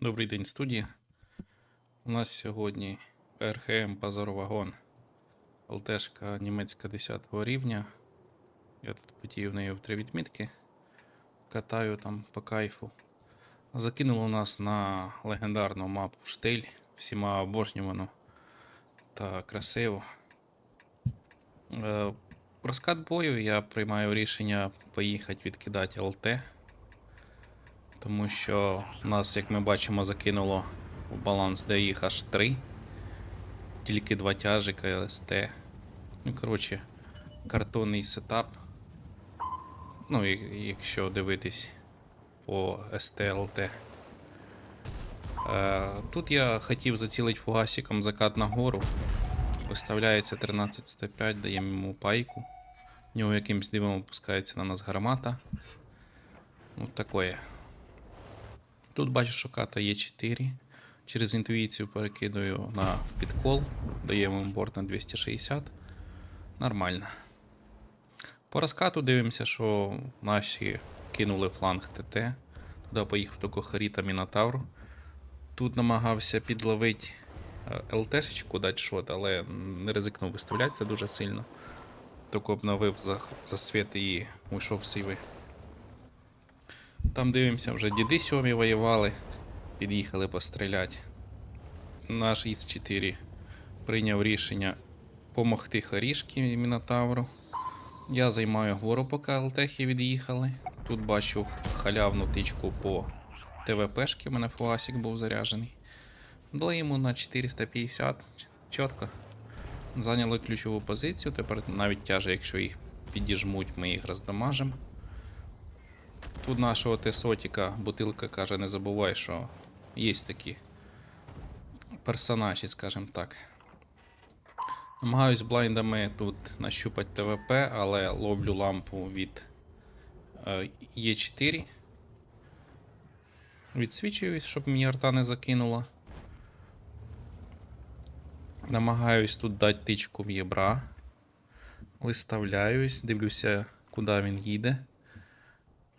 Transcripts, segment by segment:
Добрий день, студії. У нас сьогодні РХМ Пазарвагон. ЛТшка німецька 10 рівня. Я тут потію в неї в три відмітки. Катаю там по кайфу. Закинуло нас на легендарну мапу Штиль. Всіма обожнювано та красиво. Е, Розкат бою я приймаю рішення поїхати відкидати ЛТ. Тому що нас, як ми бачимо, закинуло в баланс DX аж 3. Тільки два тяжика ЛСТ. Ну, коротше, картонний сетап. Ну, якщо дивитись по STLT. Е, тут я хотів зацілити фугасиком закат на гору. Виставляється 13.105, даємо йому пайку. В нього якимсь дивом опускається на нас гармата. Ну, такое. Тут бачу, що ката є 4. Через інтуїцію перекидаю на підкол. Даємо борт на 260. Нормально. По розкату дивимося, що наші кинули фланг ТТ. Туди поїхав до Кохаріта Мінотавр. Тут намагався підловити е, ЛТшечку, дати шот, але не ризикнув виставлятися дуже сильно. Тільки обновив за, за світ і уйшов сивий. Там дивимося, вже діди сьомі воювали, під'їхали постріляти. Наш ІС-4 прийняв рішення помогти Харішки Мінотавру. Я займаю гору, поки ЛТХи від'їхали. Тут бачу халявну тичку по ТВПшки, у мене фуасик був заряджений. Дали йому на 450, чітко. Зайняли ключову позицію. Тепер навіть тяже, якщо їх підіжмуть, ми їх роздамажимо. Тут нашого Тесотіка бутилка каже, не забувай, що є такі персонажі, скажімо так. Намагаюсь блайндами тут нащупати ТВП, але ловлю лампу від е, Е4. Відсвічуюсь, щоб мені арта не закинула. Намагаюсь тут дати тичку в єбра. Виставляюсь, дивлюся, куди він їде.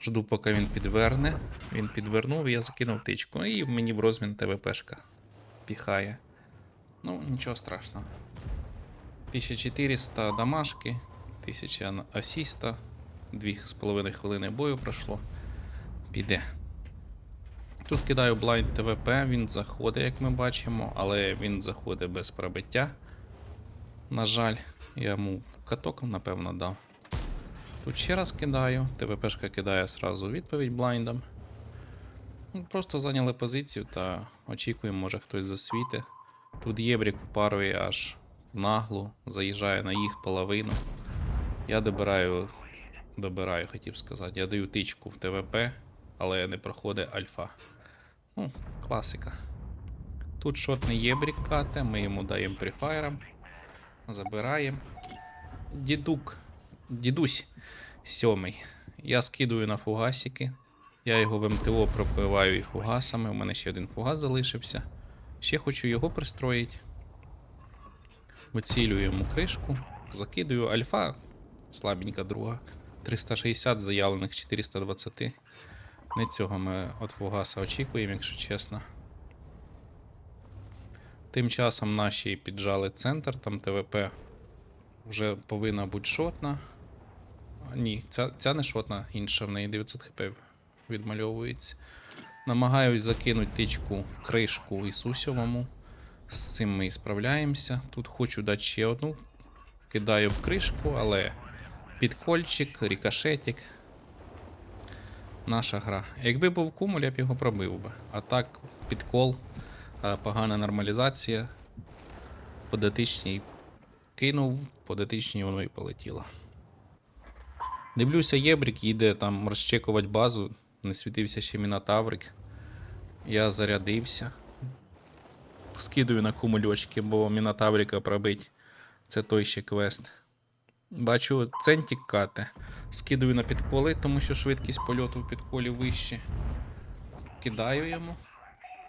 Жду, поки він підверне. Він підвернув, і я закинув тичку. І мені в розмін ТВПшка піхає. Ну, нічого страшного. 1400 дамашки, 1000 на- асіста, 2,5 хвилини бою пройшло. Піде. Тут кидаю блайнд ТВП, він заходить, як ми бачимо, але він заходить без пробиття. На жаль, я йому каток, напевно, дав. Тут ще раз кидаю, ТВПшка кидає сразу відповідь блайндом. Ну, Просто зайняли позицію та очікуємо, може хтось засвіти. Тут єбрік впарує аж в наглу, заїжджає на їх половину. Я добираю, добираю, хотів сказати. Я даю тичку в ТВП, але не проходить альфа. Ну, класика. Тут шотний єбрік кате, ми йому даємо префайром. Забираємо. Дідук, дідусь сьомий. Я скидую на фугасики. Я його в МТО пропиваю і фугасами. У мене ще один фугас залишився. Ще хочу його пристроїти. Вицілюю йому кришку, закидую альфа, слабенька друга. 360 заявлених 420. Не цього ми від фугаса очікуємо, якщо чесно. Тим часом наші піджали центр, там ТВП вже повинна бути шотна. Ні, ця, ця не шотна, інша в неї 900 хп відмальовується. Намагаюсь закинути тичку в кришку Ісусьовому. З цим ми і справляємося. Тут хочу дати ще одну. Кидаю в кришку, але підкольчик, рікошетик. Наша гра. Якби був кумуль, я б його пробив би. А так, підкол, погана нормалізація. По дотичній кинув, по дотичній воно і полетіло. Дивлюся, Єбрік їде там розчекувати базу. Не світився ще мінотаврик. Я зарядився. Скидую на кумульочки, бо мінотаврика пробить. Це той ще квест. Бачу, центік кате. Скидую на підколи, тому що швидкість польоту в підколі вище. Кидаю йому.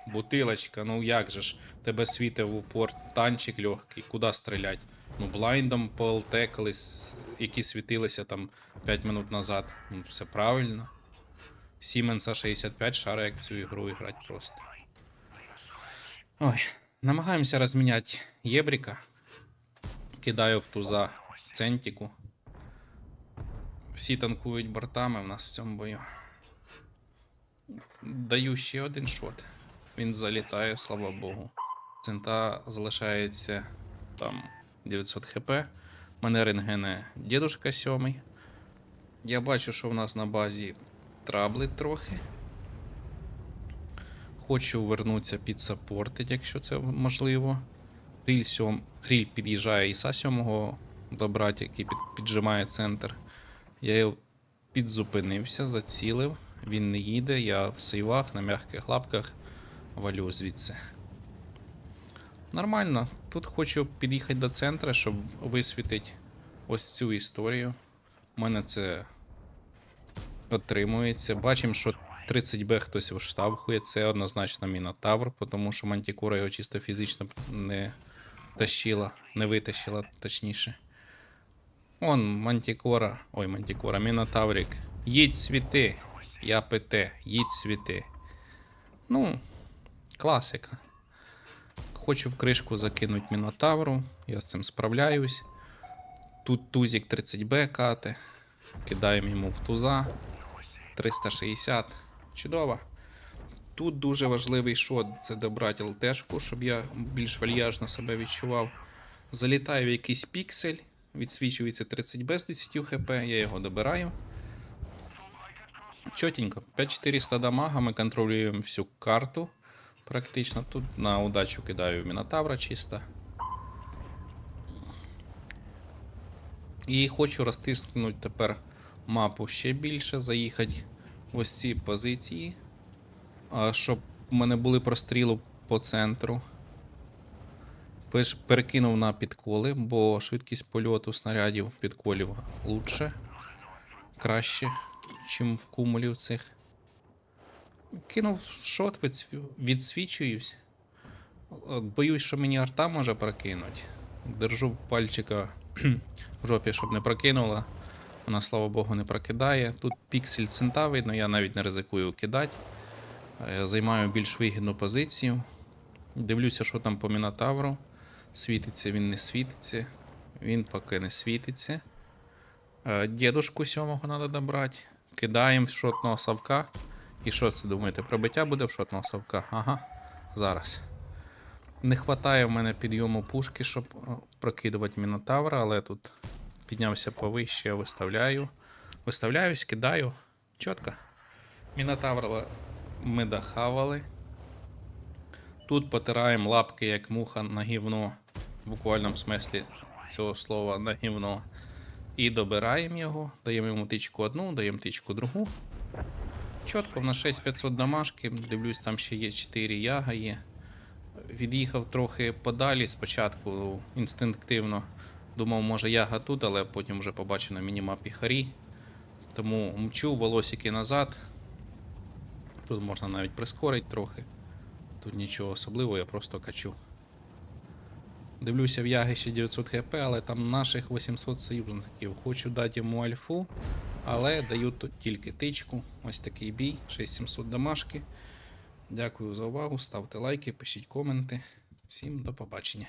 Бутилочка, ну як же ж, тебе світив в упор танчик легкий, куди стрілять? Ну, блайндом по колись, які світилися там 5 минут назад. Ну, все правильно. Сіменса 65 шара, як в цю ігру грати просто. Ой, намагаємося розміняти єбріка. Кидаю в туза центіку. Всі танкують бортами в нас в цьому бою. Даю ще один шот. Він залітає, слава Богу. Цента залишається там 900 хп. Мене рентгене дідушка сьомий. Я бачу, що в нас на базі траблить трохи. Хочу вернутися підсапортить, якщо це можливо. Хріль, сьом... Хріль під'їжджає Іса 7 добрати, який під... піджимає центр. Я його підзупинився, зацілив. Він не їде, я в сейвах на м'яких лапках валю звідси. Нормально. Тут хочу під'їхати до центру, щоб висвітити ось цю історію. У мене це отримується. Бачимо, що 30Б хтось вштовхує. Це однозначно Мінотавр, тому що Мантікура його чисто фізично не тащила, не витащила, точніше. Он, Мантікора. Ой, Мантікора, Мінотаврик. Їдь світи. Я ПТ, їдь світи. Ну, класика. Хочу в кришку закинути Мінотавру. Я з цим справляюсь. Тут тузік 30Б кати. Кидаємо йому в туза. 360. Чудово. Тут дуже важливий шот це добрати ЛТшку, щоб я більш вальяжно себе відчував. Залітаю в якийсь піксель, відсвічується 30Б з 10 хп, я його добираю. Чотенько. 5400 дамага, ми контролюємо всю карту. Практично. Тут на удачу кидаю Мінотавра чисто. І хочу розтиснути тепер мапу ще більше, заїхати в ось ці позиції, щоб у мене були простріли по центру. Перекинув на підколи, бо швидкість польоту снарядів в підколів лучше, краще, чим в кумулів цих. Кинув шот, відсві- відсвічуюсь. Боюсь, що мені арта може прокинуть. Держу пальчика в жопі, щоб не прокинула. Вона, слава Богу, не прокидає. Тут піксель цента видно, я навіть не ризикую кидати. Е, Займаю більш вигідну позицію. Дивлюся, що там по Мінотавру. Світиться він не світиться. Він поки не світиться. Е, Дідушку сьомого треба добрати. Кидаємо шотного совка. І що це думаєте? Пробиття буде в шотного совка? Ага. Зараз. Не вистачає в мене підйому пушки, щоб е, прокидувати Мінотавра, але тут піднявся повище, виставляю. Виставляюсь, кидаю. Чітко. Мінотавра ми дохавали. Тут потираємо лапки, як муха на гівно, в буквальному смислі цього слова на гівно. І добираємо його, даємо йому тичку одну, даємо тичку другу. Чітко, в нас 6500 дамашки, дивлюсь, там ще є 4 яга є. Від'їхав трохи подалі спочатку інстинктивно. Думав, може яга тут, але потім вже побачив на мінімапі Харі. Тому мчу волосики назад. Тут можна навіть прискорити трохи. Тут нічого особливого, я просто качу. Дивлюся в яги ще 900 хп, але там наших 800 союзників. Хочу дати йому альфу, але даю тут тільки тичку. Ось такий бій, 6700 домашки. Дякую за увагу. Ставте лайки, пишіть коменти. Всім до побачення.